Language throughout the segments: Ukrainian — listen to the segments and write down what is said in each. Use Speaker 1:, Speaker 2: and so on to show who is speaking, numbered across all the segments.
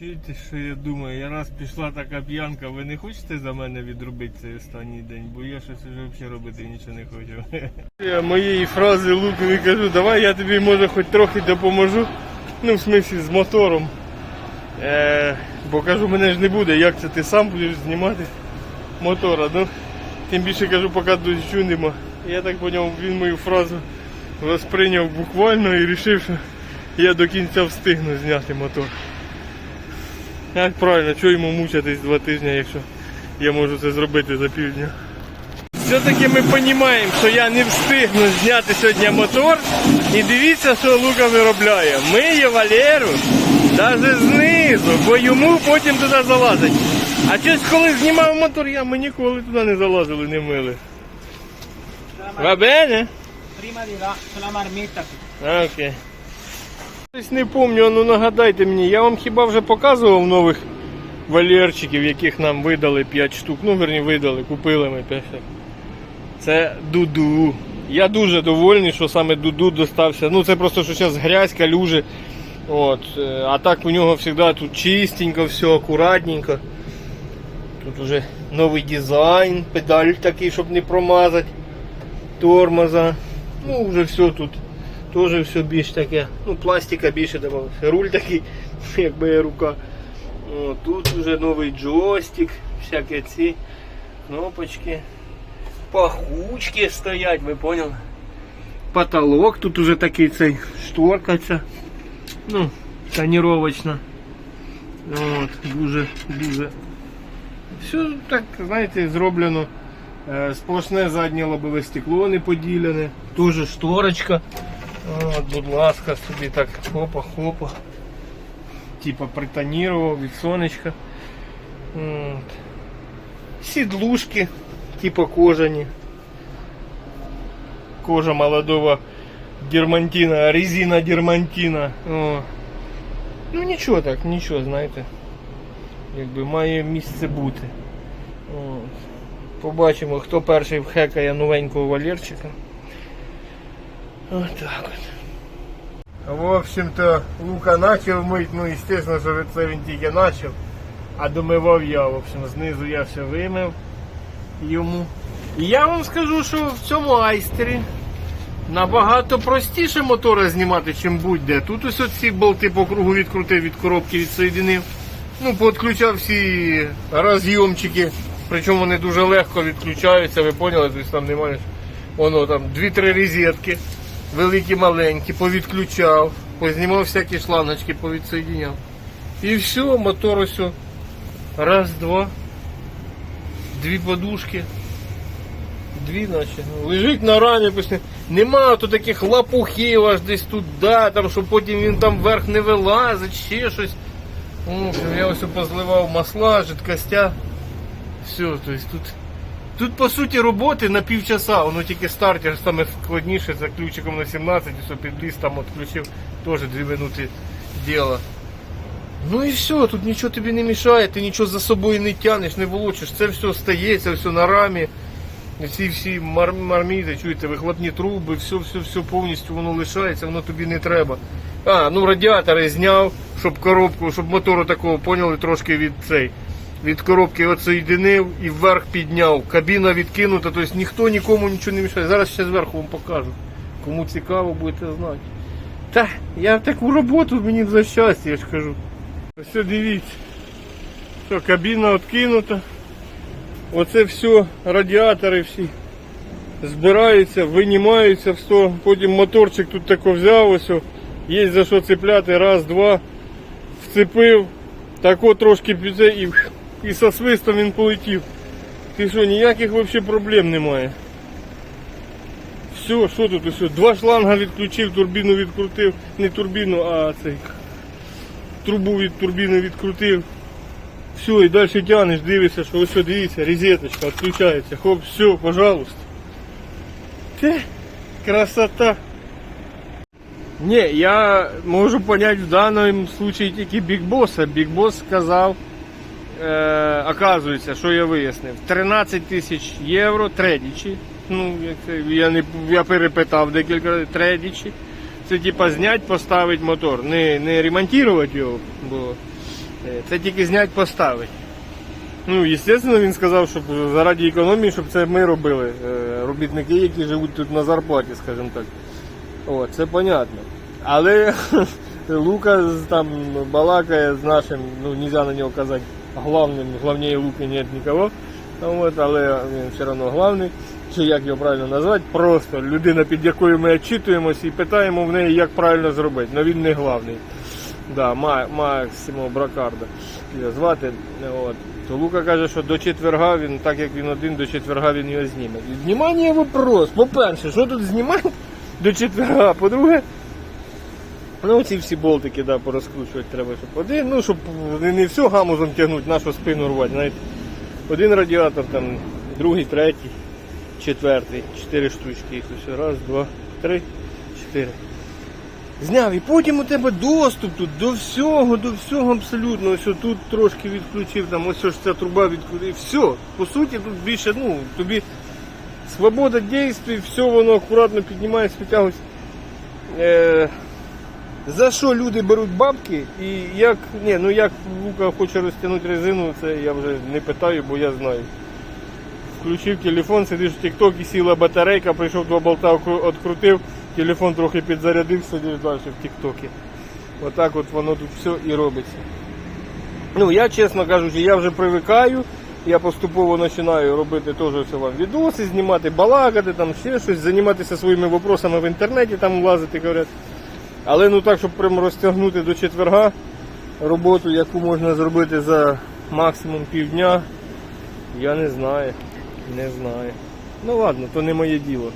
Speaker 1: Чуєте, що я думаю? Я раз пішла така п'янка, ви не хочете за мене відробити цей останній день, бо я щось вже взагалі робити нічого не хочу. Я моєї фрази Лукові кажу, давай я тобі може хоч трохи допоможу. Ну, в смислі, з мотором. Е, бо кажу, мене ж не буде, як це ти сам будеш знімати мотора. Ну, тим більше кажу, поки дощу нема. Я так поняв, він мою фразу розприйняв буквально і вирішив, що я до кінця встигну зняти мотор. Як правильно, чого йому мучитись два тижні, якщо я можу це зробити за півдня. Все-таки ми розуміємо, що я не встигну зняти сьогодні мотор. І дивіться, що Лука виробляє. Миє Валеру навіть знизу, бо йому потім туди залазить. А щось коли знімав мотор, я ми ніколи туди не залазили, не мили. Va bene?
Speaker 2: Prima di là, sulla marmitta
Speaker 1: Окей. Щось не пам'ятаю, ну нагадайте мені, я вам хіба вже показував нових валерчиків, яких нам видали 5 штук. Ну, верні, видали, купили ми 5 штук. Це Дуду. Я дуже довольний, що саме Дуду достався. Ну це просто що зараз грязь, калюжі. От. е, А так у нього завжди тут чистенько, все акуратненько. Тут уже новий дизайн, педаль такий, щоб не промазати. Тормоза. Ну, вже все тут. Теж все більш таке. Ну, пластика більше додавалося. Руль такий, якби рука. О, тут вже новий джойстик, всякі ці кнопочки. Пахучки стоять, ви поняли? Потолок тут уже такий цей шторка ця. Ну, тоніровочна. От, дуже, дуже. Все так, знаєте, зроблено. Е, Сплошне заднє лобове стекло не поділене. Дуже шторочка. От, будь ласка, собі так хопа-хопа. Типа притонірував від сонечка. От. Сідлушки, типа кожані. Кожа молодого дермантина, резина дермантина. Ну нічого так, нічого, знаєте. Якби має місце бути. От. Побачимо, хто перший вхекає новенького валерчика. Вот так вот. В общем-то, Лука начал мыть, ну, естественно, що це він тільки начав. А домивав я, в общем, знизу я все вимив йому. І я вам скажу, що в цьому айстері набагато простіше мотора знімати, чим будь-де. Тут ось ці болти по кругу відкрутив від коробки, відсоєдинив. Ну, підключав всі розйомчики, причому вони дуже легко відключаються, ви поняли, тобто там немає. Воно там 2-3 розетки, великі, маленькі, повідключав, познімав всякі шланочки, повідсоєдиняв. І все, мотор ось. Раз, два. Дві подушки. Дві наче. Лежить на рамі, після. Нема то таких лапухів аж десь туди, там, щоб потім він там вверх не вилазить, ще щось. О, я ось позливав масла, жидкостя. Все, то есть тут. Тут по суті роботи на півчаса, воно тільки стартер саме складніше за ключиком на 17, все підліз там відключив, теж 2 минути діла. Ну і все, тут нічого тобі не мішає, ти нічого за собою не тянеш, не волочиш. Це все стається, все на рамі. Ці всі мар марміти, чуєте, вихлопні труби, все, все, все повністю воно лишається, воно тобі не треба. А, ну радіатори зняв, щоб коробку, щоб мотору такого поняли трошки від цей. Від коробки отсоєдинив і вверх підняв. Кабіна відкинута, тобто ніхто нікому нічого не мішає. Зараз ще зверху вам покажу. Кому цікаво, будете знати. Та, я таку роботу мені за щастя, я ж кажу. Ось дивіться. Що, кабіна відкинута. Оце все, радіатори всі збираються, винімаються, все. потім моторчик тут тако взяв, ось, є за що цепляти, раз, два, вцепив, тако трошки під це і, і со свистом він полетів. Ти що, ніяких взагалі проблем немає. Все, що тут все? Два шланга відключив, турбіну відкрутив, не турбіну, а цей трубу від турбіни відкрутив. Все, і далі тянеш, дивишся, що ось дивіться, розеточка відключається. Хоп, все, пожалуйста. Те, красота. Не, я можу понять в даному случаї тільки. Big Boss сказав, е, оказується, що я вияснив, 13 тисяч євро тредічі. Ну, я, не, я перепитав декілька разів, тредічі. Це типа знять, поставити мотор. Не, не ремонтувати його, бо Е, Це тільки знять поставить. Ну, звісно, він сказав, щоб заради економії, щоб це ми робили. е, Робітники, які живуть тут на зарплаті, скажімо так. О, це понятно. Але Лука там балакає з нашим, ну нельзя на нього казати главним, главнее Луки нет нікого. От, але він все одно главний. Чи як його правильно назвати, просто людина, під якою ми відчитуємося і питаємо в неї, як правильно зробити. Але він не главний. Да, Максимо Бракарда звати. От. То Лука каже, що до четверга він, так як він один, до четверга він його зніме. Знімання вопрос. По-перше, що тут знімати до четверга? По-друге, ну ці всі болтики да, порозкручувати треба, щоб один, ну щоб не, не все гамузом тягнути, нашу спину рвати. Знаєте. Один радіатор, там, другий, третій, четвертий, чотири штучки. Ось раз, два, три, чотири. Зняв, і потім у тебе доступ тут до всього, до всього абсолютно. Ось тут трошки відключив, там ось ж ця труба відключив. Все. По суті, тут більше, ну, тобі свобода дій, все воно акуратно піднімається, підтягується. Е, за що люди беруть бабки і як, ні, ну як Лука хоче розтягнути резину, це я вже не питаю, бо я знаю. Включив телефон, сидиш в TikTok і сіла батарейка, прийшов два болта, відкрутив, телефон трохи підзарядив, сидиш далі в Тіктокі. Отак от воно тут все і робиться. Ну, я, чесно кажучи, я вже привикаю, я поступово починаю робити теж все вам відоси, знімати, балакати, там ще щось, займатися своїми вопросами в інтернеті, там лазити, говорять. Але ну так, щоб прямо розтягнути до четверга роботу, яку можна зробити за максимум півдня, я не знаю. Не знаю. Ну ладно, то не моє діло.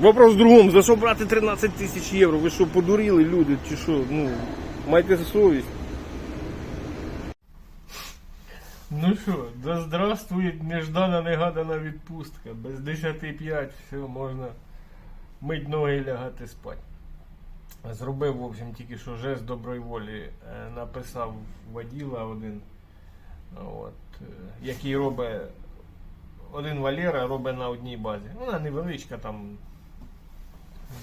Speaker 1: Вопрос в другому, за що брати 13 тисяч євро? Ви що, подуріли люди чи що? Ну, майте совість. Ну що, да здравствує неждана негадана відпустка. Без 10.05 все, можна мить ноги і лягати спати. Зробив, в общем, тільки що жест доброї волі. Е, Написав воділа один, от, е, який робить один Валера робить на одній базі. Вона невеличка там.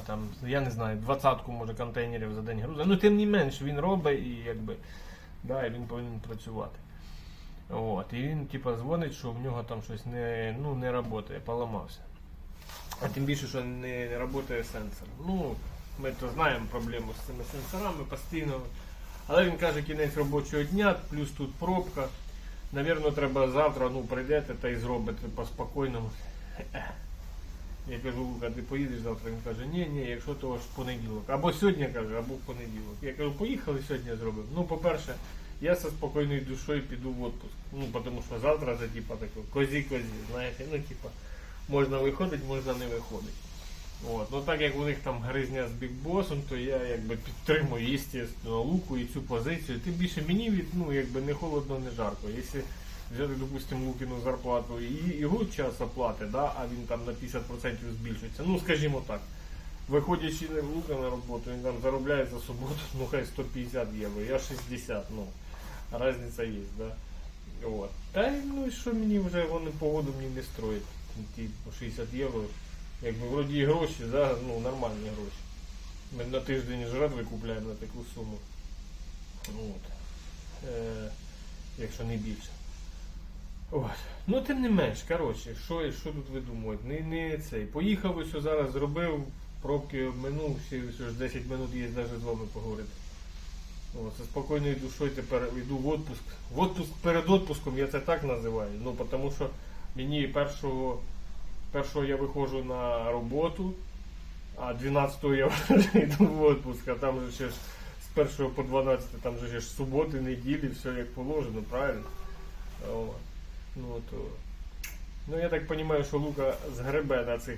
Speaker 1: Там, я не знаю, двадцятку може контейнерів за день грузить. Ну, тим не менш, він робить і якби. Да, і він повинен працювати. От, і він типа дзвонить, що в нього там щось не, ну, не працює, поламався. А тим більше, що не, працює сенсор. Ну, ми то знаємо проблему з цими сенсорами постійно. Але він каже, кінець робочого дня, плюс тут пробка. Навірно, треба завтра ну, прийдете та й зробите по-спокійному. Я кажу, Лука, ти поїдеш завтра? Він каже, ні, ні, якщо то аж в понеділок. Або сьогодні каже, або в понеділок. Я кажу, поїхали сьогодні зробимо. Ну, по-перше, я зі спокійною душою піду в відпуск. Ну, тому що завтра це типа таке козі-козі, знаєте, ну типа можна виходити, можна не виходити. От. Ну так як у них там гризня з бікбосом, то я якби підтримую, естественно, луку і цю позицію. Тим більше мені від, ну, якби не холодно, не жарко. Якщо взяти, допустимо, Лукіну зарплату і його час оплати, да, а він там на 50% збільшується. Ну, скажімо так. Виходячи не в Лука на роботу, він там заробляє за суботу, ну хай 150 євро, я 60, ну, різниця є, да. От. Та ну що мені вже вони погоду мені не строять. Ті по 60 євро. Якби вроді і гроші, да, ну нормальні гроші. Ми на тиждень жратви купляємо на таку суму. От. Е, якщо не більше. От. Ну тим не менш, коротше, що, що тут видумувати? Не, не цей. Поїхав ось зараз зробив, пробки обминув, ще ось ж 10 минут є навіть з вами поговорити. От, зі спокійною душою тепер йду в відпуск. В відпуск перед відпуском я це так називаю. Ну, тому що мені першого, першого я виходжу на роботу, а 12-го я йду в відпуск, а там же ще ж з 1 по 12 там же ще ж суботи, неділі, все як положено, правильно? Ну, то... ну я так розумію, що Лука згребе на цих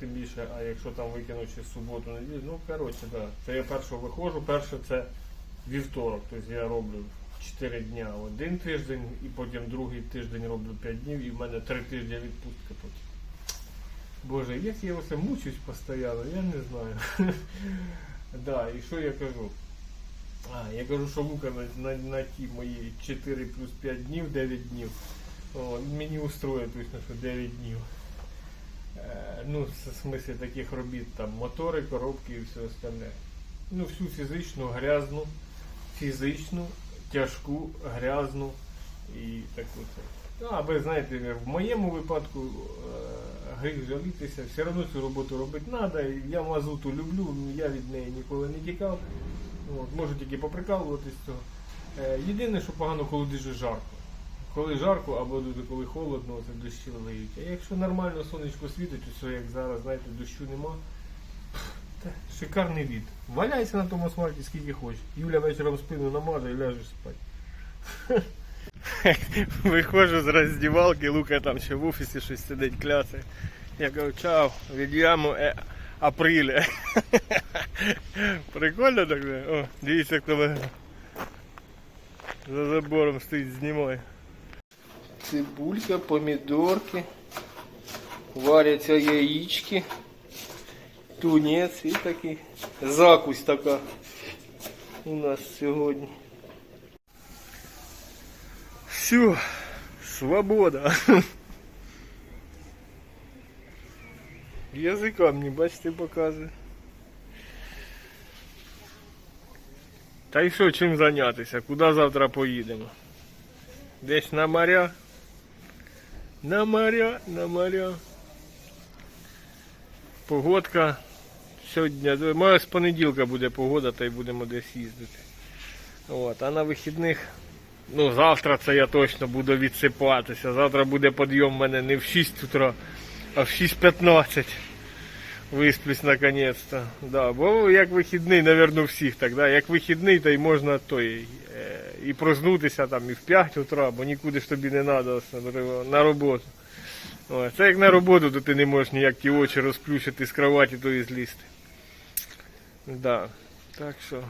Speaker 1: тим більше, а якщо там викинуть ще суботу, неділю, ну коротше, да. Це я першого виходжу, перше це вівторок, тобто я роблю 4 дня один тиждень, і потім другий тиждень роблю 5 днів, і в мене 3 тижні відпустка потім. Боже, як я оце мучусь постійно, я не знаю. да, і що я кажу? А, я кажу, що Лука на, на, на ті мої 4 плюс 5 днів, 9 днів. О, мені устроє точно, що 9 днів. Е, ну, в смислі таких робіт, там мотори, коробки і все остальне. Ну, всю фізичну, грязну, фізичну, тяжку, грязну і таку це. Ну, аби, знаєте, в моєму випадку е, гріх жалітися, все одно цю роботу робити треба. Я мазуту люблю, я від неї ніколи не тікав. От, можу тільки поприкалуватись цього. Е, єдине, що погано, коли дуже жарко. Коли жарко або дуже коли холодно, це дощі лиють. А якщо нормально сонечко світить, усе як зараз, знаєте, дощу нема. Шикарний від. Валяйся на тому асфальті скільки хочеш. Юля вечором спину намаже і ляжеш спати. Виходжу з роздівалки, Лука там ще в офісі щось сидить кляце. Я кажу, чао, вediamo е, априле. Прикольно так? О, дивіться, хто мене за забором стоїть, знімає. Цибулька, помідорки, варяться яєчки, тунець і такий закусь така у нас сьогодні. Все, свобода. Язика мені, бачите, показує. Та й що, чим зайнятися? Куди завтра поїдемо? Десь на моря? На моря, на моря. Погодка сьогодні, може з понеділка буде погода, та й будемо десь їздити. От, а на вихідних, ну завтра це я точно буду відсипатися. Завтра буде підйом в мене не в 6 утра, а в 6.15. Висплюсь наконец-то. Да, бо як вихідний, напевно, всіх так. Да? Як вихідний, то й можна той, е, і проснутися там і в 5 утра, бо нікуди ж тобі не треба на роботу. Це як на роботу, то ти не можеш ніяк ті очі розплющити з кроваті, то і злізти. Да. Так що.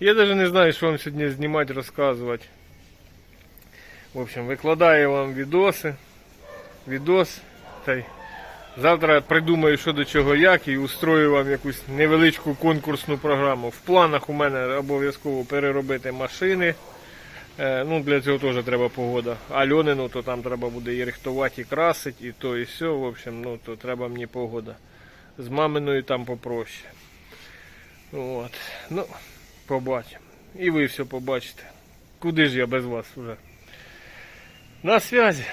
Speaker 1: Я навіть не знаю, що вам сьогодні знімати, розказувати. В общем, викладаю вам відоси. Відос. Та й завтра придумаю, що до чого як, і устрою вам якусь невеличку конкурсну програму. В планах у мене обов'язково переробити машини. Е, ну, для цього теж треба погода. Альонину, то там треба буде і рихтувати, і красити, і то, і все. В общем, ну, то треба мені погода. З маминою там попроще. От. Ну, побачимо. І ви все побачите. Куди ж я без вас вже? На связі.